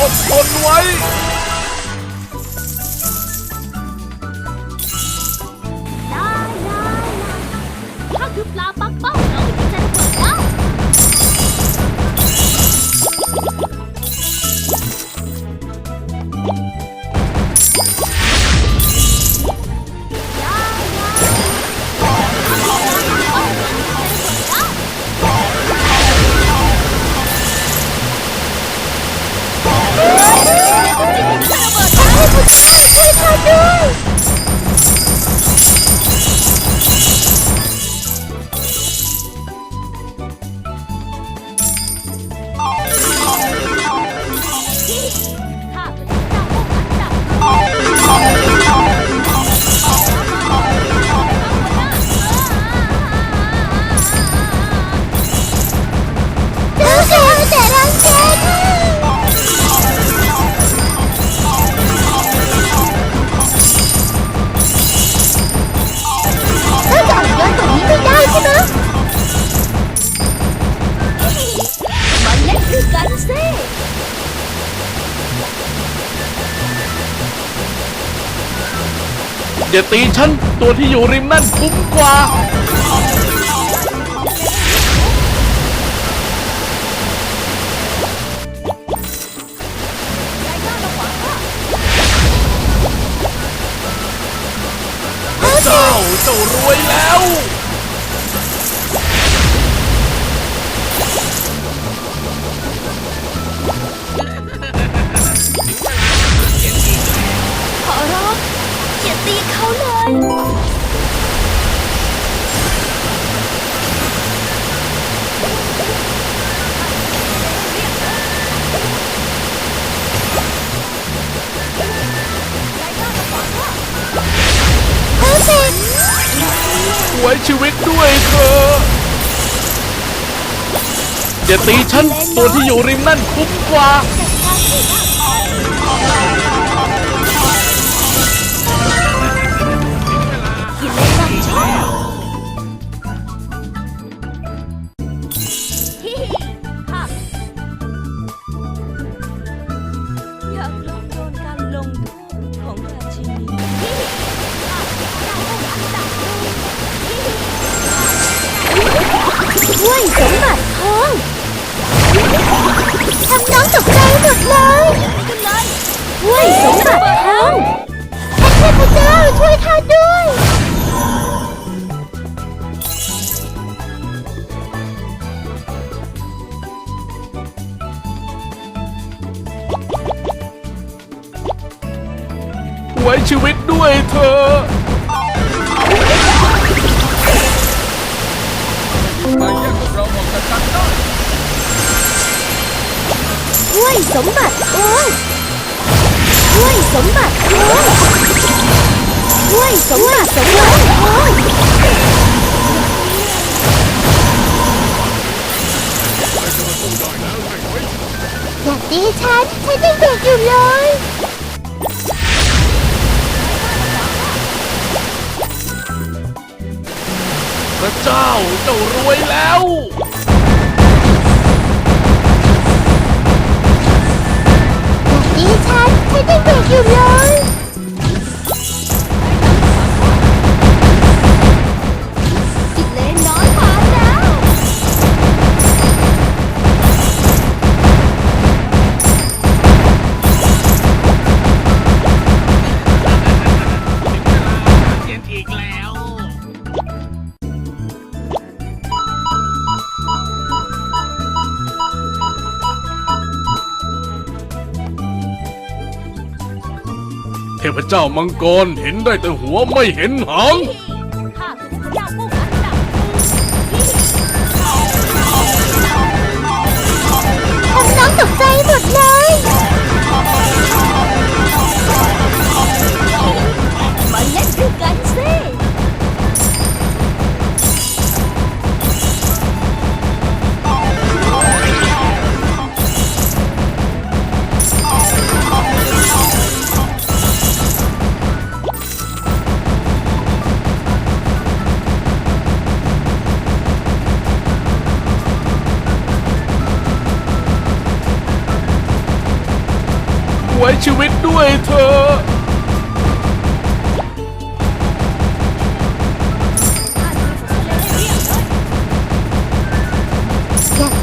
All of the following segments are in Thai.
อดทนไว้ 快跑！快跑！快跑！快跑！ อย่าตีฉัน ตัวที่อยู่ริมนั่นคุ้มกว่า เจ้าเจ้ารวยแล้ว อย่าตีฉันตัวที่อยู่ริมนั่นคุ้มกว่าเลยนำชอยากลองโดนการลงโทษของราชินีด้วยสม ทำน้องตกใจหมดเลยด้วยสมบัติทองเทพเจ้าช่วยข้าด้วย ไว้ชีวิตด้วยเธอ ถ้วยสมบัติทองถ้วยสมบัติทองถ้วยสมบัติสมบัติทองอย่าตีฉัน ฉันยังเด็กอยู่เลยพระเจ้าเจ้ารวยแล้ว ฉันฉันยังเด็กอยู่เลย พเจ้ามังกรเห็นได้แต่หัวไม่เห็นหาง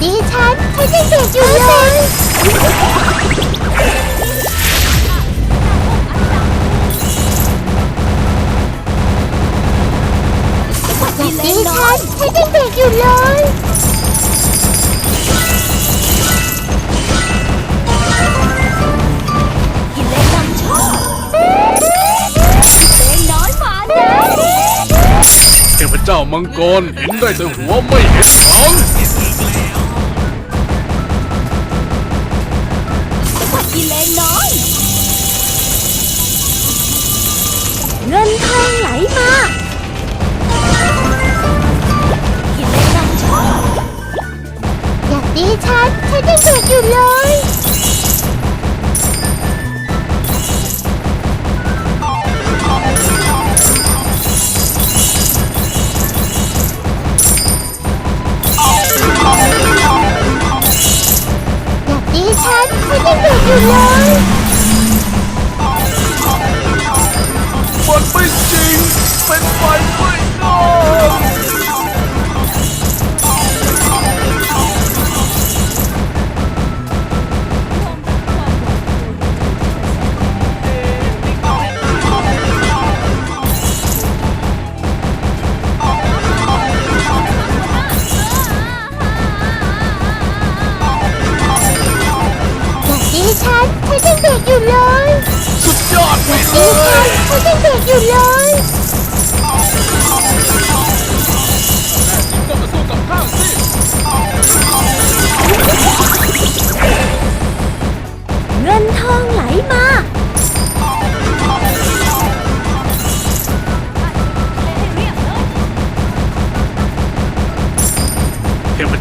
อย่าตีฉันฉันยังเด็กอยู่เลยอย่าตีฉันฉันยังเด็กอยู่เลยกินเลยนำโชคกินเลยน้อยมาแล้วเทพเจ้ามังกรเห็นได้แต่หัวไม่เห็นหาง ยั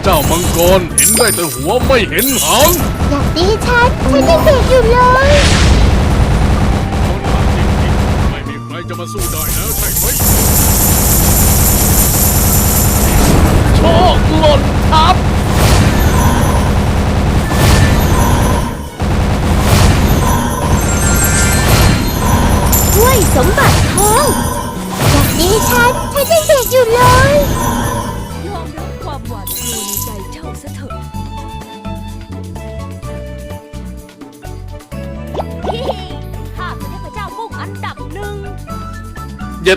เทพเจ้ามังกรเห็นได้แต่หัวไม่เห็นหางอย่างนี้ฉัน ฉันยังเด็กอยู่เลย คนหักจริงๆไม่มีใครจะมาสู้ได้แล้วใช่ไหมโชคหล่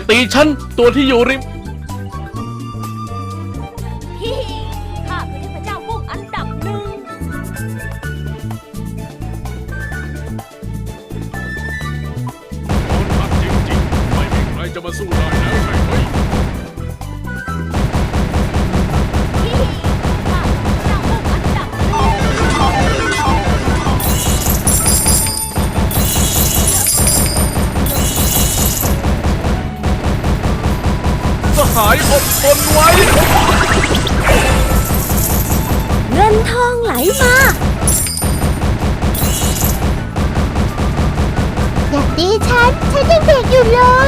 ตีฉัน ตัวที่อยู่ริม ฮิฮิข้าคือเทพเจ้ากุ้งอันดับหนึ่ง คนหักจริงๆ ไม่มีใครจะมาสู้ได้แล้ายอดทนไว้ เงินทองไหลมา อย่าดีฉัน ฉันยังเด็กอยู่เลย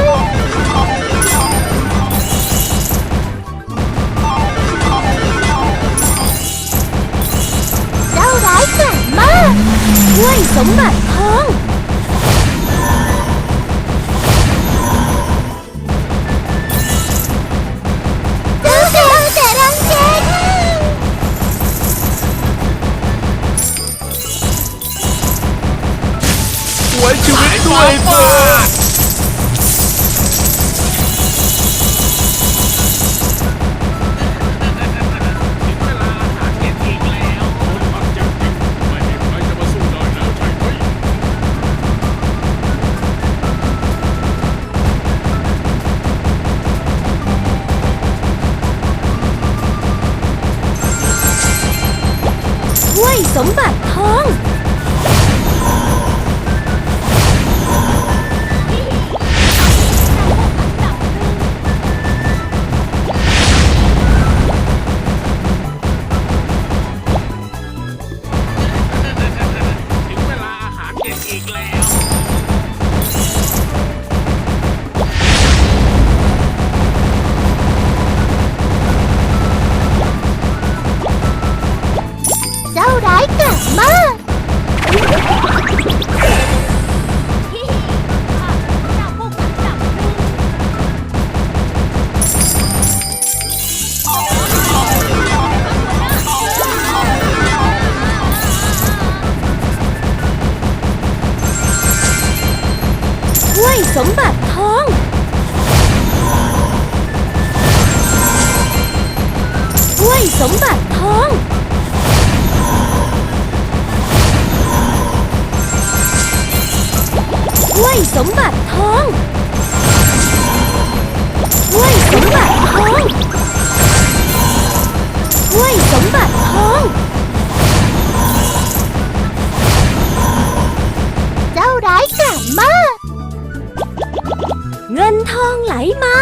มบัติทองด้วยสมบัติทองด้วยสมบัติทองด้วยสมบัติทองด้วยสมบัติทอง เจ้าร้ายกาจมาก เงินทองไหลมา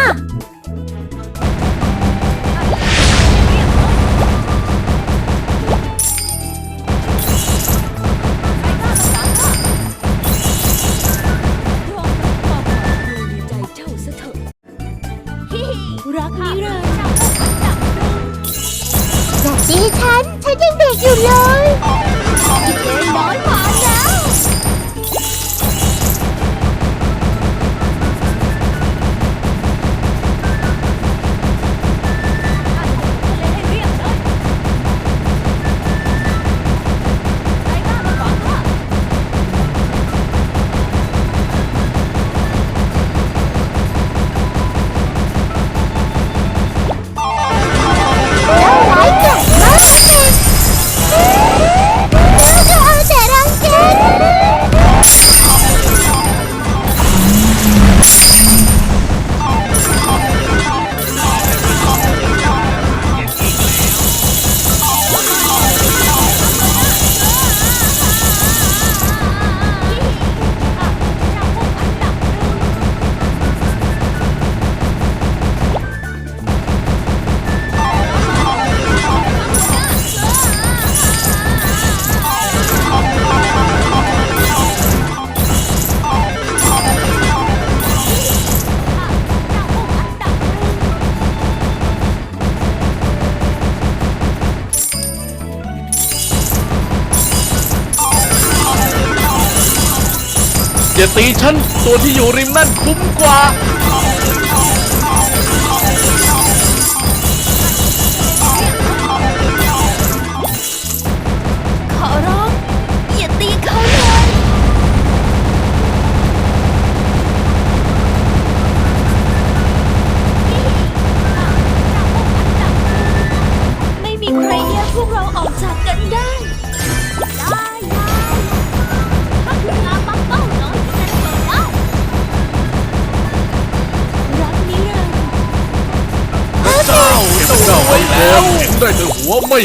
ฉันตัวที่อยู่ริมนั่นคุ้มกว่า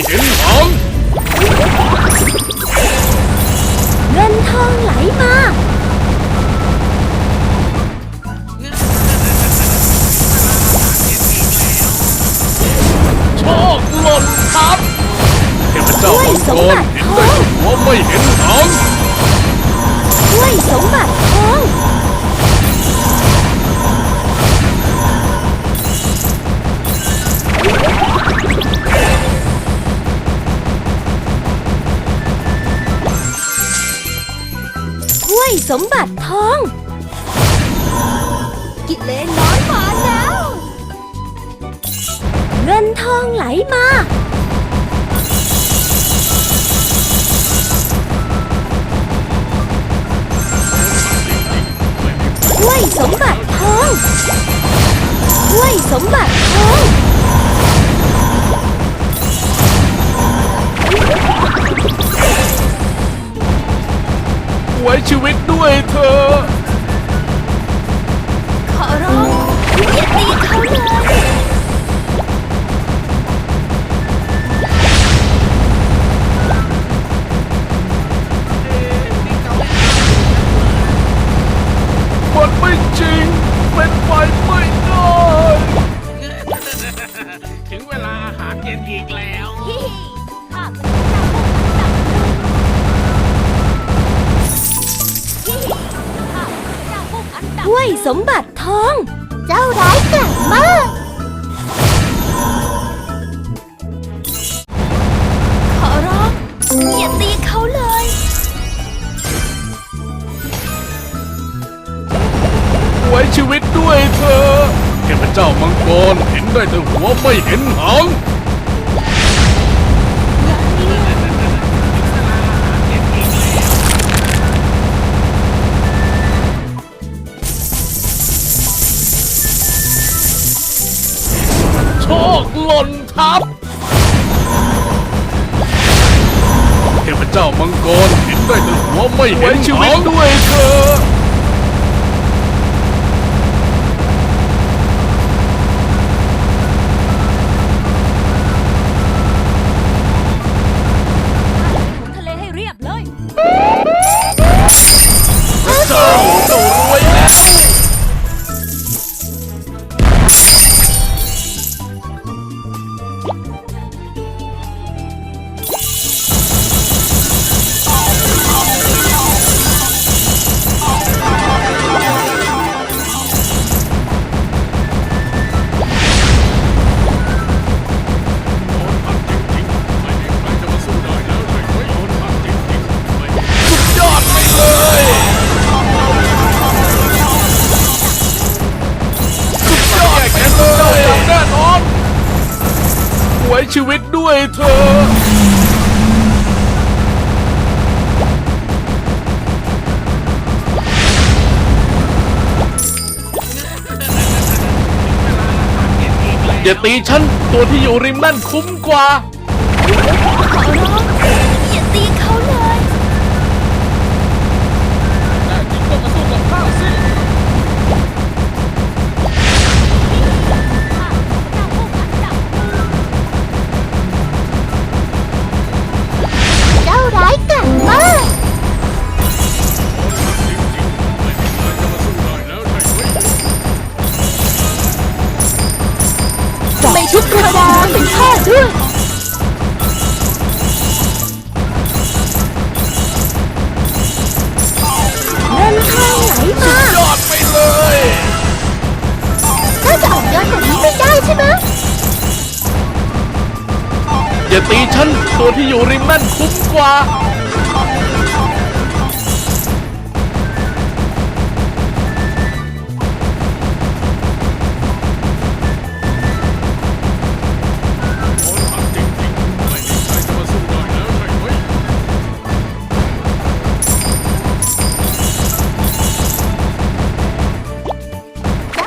人皇 มบัติทอง กิเลนน้อยมาแล้ว เงินทองไหลมา ด้วยสมบัติทองด้วยสมบัติทอง ไว้ชีวิตด้วยเธอ ขอร้องอย่าตีเขาเลย ทพเจ้ามังกรเห็นได้แต่หัวไม่เห็นหางโชคหล่นทับเทพเจ้ามังกรเห็นได้แต่หัวไม่เห็นหางด้วย อย่าตีฉัน ตัวที่อยู่ริมนั่นคุ้มกว่า ขอร้อง จะตีฉัน ตัวที่อยู่ริมแม่นคุ้มกว่า